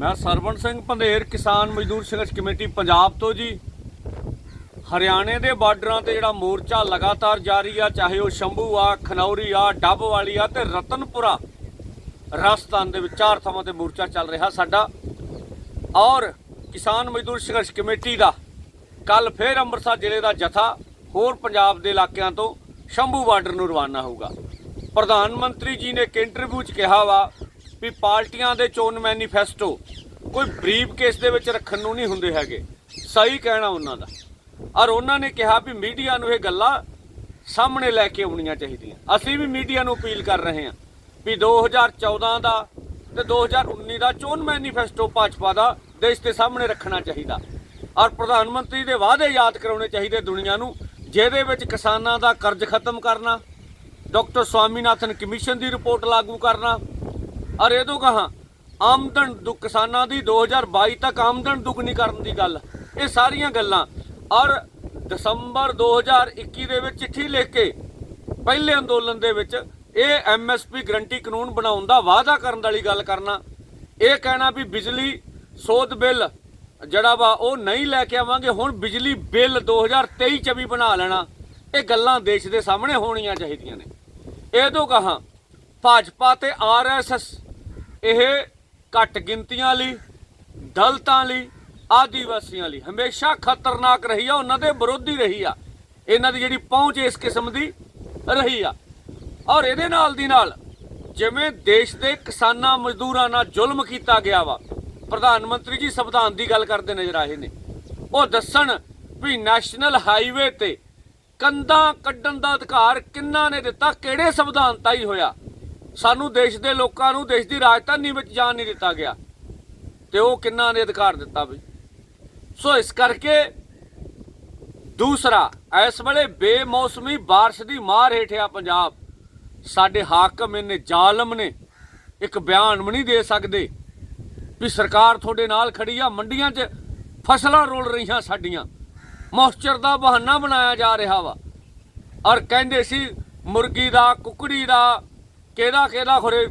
ਮੈਂ ਸਰਵਣ ਸਿੰਘ ਪੰਧੇਰ, ਕਿਸਾਨ ਮਜ਼ਦੂਰ ਸੰਘਰਸ਼ ਕਮੇਟੀ, ਪੰਜਾਬ ਤੋਂ ਜੀ। ਹਰਿਆਣੇ ਦੇ ਬਾਰਡਰਾਂ ਤੇ ਜਿਹੜਾ ਮੋਰਚਾ ਲਗਾਤਾਰ ਜਾਰੀ ਆ, ਚਾਹੇ ਉਹ ਸ਼ੰਭੂ ਆ, ਖਨੌਰੀ ਆ, ਡੱਬ ਵਾਲੀ ਆ ਤੇ ਰਤਨਪੁਰਾ ਰਾਜਸਥਾਨ ਦੇ ਵਿੱਚ ਚਾਰ ਥਾਵਾਂ ਤੇ ਮੋਰਚਾ ਚੱਲ ਰਿਹਾ ਸਾਡਾ। ਔਰ ਕਿਸਾਨ ਮਜ਼ਦੂਰ ਸੰਘਰਸ਼ ਕਮੇਟੀ ਦਾ ਕੱਲ ਫੇਰ ਅੰਮ੍ਰਿਤਸਰ ਜ਼ਿਲ੍ਹੇ ਦਾ ਜਥਾ ਹੋਰ ਪੰਜਾਬ ਦੇ ਇਲਾਕਿਆਂ ਤੋਂ ਸ਼ੰਭੂ ਬਾਰਡਰ ਨੂੰ ਰਵਾਨਾ ਹੋਊਗਾ। ਪ੍ਰਧਾਨ ਮੰਤਰੀ ਜੀ ਨੇ ਇੱਕ ਇੰਟਰਵਿਊ 'ਚ ਕਿਹਾ ਵਾ ਵੀ ਪਾਰਟੀਆਂ ਦੇ ਚੋਣ ਮੈਨੀਫੈਸਟੋ ਕੋਈ ਬਰੀਫ ਕੇਸ ਦੇ ਵਿੱਚ ਰੱਖਣ ਨੂੰ ਨਹੀਂ ਹੁੰਦੇ ਹੈਗੇ। ਸਹੀ ਕਹਿਣਾ ਉਹਨਾਂ ਦਾ। ਔਰ ਉਹਨਾਂ ਨੇ ਕਿਹਾ ਵੀ ਮੀਡੀਆ ਨੂੰ ਇਹ ਗੱਲਾਂ ਸਾਹਮਣੇ ਲੈ ਕੇ ਆਉਣੀਆਂ ਚਾਹੀਦੀਆਂ। ਅਸੀਂ ਵੀ ਮੀਡੀਆ ਨੂੰ ਅਪੀਲ ਕਰ ਰਹੇ ਹਾਂ ਵੀ 2014 ਦਾ ਤੇ 2019 ਦਾ ਚੋਣ ਮੈਨੀਫੈਸਟੋ ਭਾਜਪਾ ਦਾ ਦੇਸ਼ ਦੇ ਸਾਹਮਣੇ ਰੱਖਣਾ ਚਾਹੀਦਾ। ਔਰ ਪ੍ਰਧਾਨ ਮੰਤਰੀ ਦੇ ਵਾਅਦੇ ਯਾਦ ਕਰਾਉਣੇ ਚਾਹੀਦੇ ਦੁਨੀਆ ਨੂੰ, ਜਿਹਦੇ ਵਿੱਚ ਕਿਸਾਨਾਂ ਦਾ ਕਰਜ਼ ਖਤਮ ਕਰਨਾ, ਡਾਕਟਰ ਸਵਾਮੀਨਾਥਨ ਕਮਿਸ਼ਨ ਦੀ ਰਿਪੋਰਟ ਲਾਗੂ ਕਰਨਾ ਔਰ ਇਹ ਤੋਂ ਕਹਾ? ਆਮਦਨ ਦੁ ਕਿਸਾਨਾਂ ਦੀ 2022 ਤੱਕ ਆਮਦਨ ਦੁੱਗਣੀ ਕਰਨ ਦੀ ਗੱਲ। ਇਹ ਸਾਰੀਆਂ ਗੱਲਾਂ। ਔਰ ਦਸੰਬਰ 2021 ਦੇ ਵਿੱਚ ਚਿੱਠੀ ਲਿਖ ਕੇ ਪਹਿਲੇ ਅੰਦੋਲਨ ਦੇ ਵਿੱਚ ਇਹ ਐਮਐਸਪੀ ਗਰੰਟੀ ਕਾਨੂੰਨ ਬਣਾਉਣ ਦਾ ਵਾਅਦਾ ਕਰਨ ਵਾਲੀ ਗੱਲ ਕਰਨਾ। ਇਹ ਕਹਿਣਾ ਵੀ ਬਿਜਲੀ ਸੋਧ ਬਿੱਲ ਜਿਹੜਾ ਵਾ ਉਹ ਨਹੀਂ ਲੈ ਕੇ ਆਵਾਂਗੇ, ਹੁਣ ਬਿਜਲੀ ਬਿੱਲ 2023 ਚ ਵੀ ਬਣਾ ਲੈਣਾ। ਇਹ ਗੱਲਾਂ ਦੇਸ਼ ਦੇ ਸਾਹਮਣੇ ਹੋਣੀਆਂ ਚਾਹੀਦੀਆਂ ਨੇ। ਇਹ ਤੋਂ ਕਹਾ? ਭਾਜਪਾ ਤੇ ਆਰਐਸਐਸ ਇਹ ਘੱਟ ਗਿਣਤੀਆਂ ਲਈ, ਦਲਤਾਂ ਲਈ, ਆਦੀਵਾਸੀਆਂ ਲਈ। ਹਮੇਸ਼ਾ ਖਤਰਨਾਕ ਰਹੀ ਆ, ਉਹਨਾਂ ਦੇ ਵਿਰੋਧੀ ਰਹੀ ਆ। ਇਹਨਾਂ ਦੀ ਜਿਹੜੀ ਪਹੁੰਚ ਇਸ ਕਿਸਮ ਦੀ ਰਹੀ ਆ। ਔਰ ਇਹਦੇ ਨਾਲ ਦੀ ਨਾਲ ਜਿਵੇਂ ਦੇਸ਼ ਦੇ ਕਿਸਾਨਾਂ ਮਜ਼ਦੂਰਾਂ ਨਾਲ ਜ਼ੁਲਮ ਕੀਤਾ ਗਿਆ ਵਾ, ਪ੍ਰਧਾਨ ਮੰਤਰੀ ਜੀ ਸੰਵਿਧਾਨ ਦੀ ਗੱਲ ਕਰਦੇ ਨਜ਼ਰ ਆਏ ਨੇ। ਉਹ ਦੱਸਣ ਵੀ ਨੈਸ਼ਨਲ ਹਾਈਵੇ ਤੇ ਕੰਧਾਂ ਕੱਢਣ ਦਾ ਅਧਿਕਾਰ ਕਿੰਨਾ ਨੇ ਦਿੱਤਾ, ਕਿਹੜੇ ਸੰਵਿਧਾਨ ਤਾਈ ਹੋਇਆ? ਸਾਨੂੰ ਦੇਸ਼ ਦੇ ਲੋਕਾਂ ਨੂੰ, ਦੇਸ਼ ਦੀ ਰਾਜਧਾਨੀ ਵਿੱਚ ਜਾਣ ਨਹੀਂ ਦਿੱਤਾ ਗਿਆ। ਤੇ ਉਹ ਕਿੰਨਾ ਨੇ ਅਧਿਕਾਰ ਦਿੱਤਾ ਬਈ? ਸੋ ਇਸ ਕਰਕੇ ਦੂਸਰਾ, ਇਸ ਵੇਲੇ ਬੇਮੌਸਮੀ ਬਾਰਿਸ਼ ਦੀ ਮਾਰ ਹੇਠ ਆ ਪੰਜਾਬ। ਸਾਡੇ ਹਾਕਮ ਇਹਨੇ ਜ਼ਾਲਮ ਨੇ, ਇੱਕ ਬਿਆਨ ਵੀ ਨਹੀਂ ਦੇ ਸਕਦੇ ਵੀ ਸਰਕਾਰ ਤੁਹਾਡੇ ਨਾਲ ਖੜੀ ਆ, ਮੰਡੀਆਂ 'ਚ ਫਸਲਾਂ ਰੋਲ ਰਹੀਆਂ ਸਾਡੀਆਂ। ਮੌਸਚਰ ਦਾ ਬਹਾਨਾ ਬਣਾਇਆ ਜਾ ਰਿਹਾ ਵਾ। ਔਰ ਕਹਿੰਦੇ ਸੀ, ਮੁਰਗੀ ਦਾ, ਕੁਕੜੀ ਦਾ ਕਿਹਦਾ ਕਿਹਦਾ ਖੁਰੇ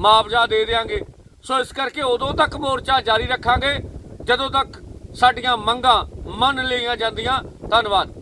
ਮੁਆਵਜ਼ਾ ਦੇ ਦੇਾਂਗੇ ਸੋ ਇਸ ਕਰਕੇ ਉਦੋਂ ਤੱਕ ਮੋਰਚਾ ਜਾਰੀ ਰੱਖਾਂਗੇ। ਜਦੋਂ ਤੱਕ ਸਾਡੀਆਂ ਮੰਗਾਂ ਮੰਨ ਲਈਆਂ ਜਾਂਦੀਆਂ, ਧੰਨਵਾਦ।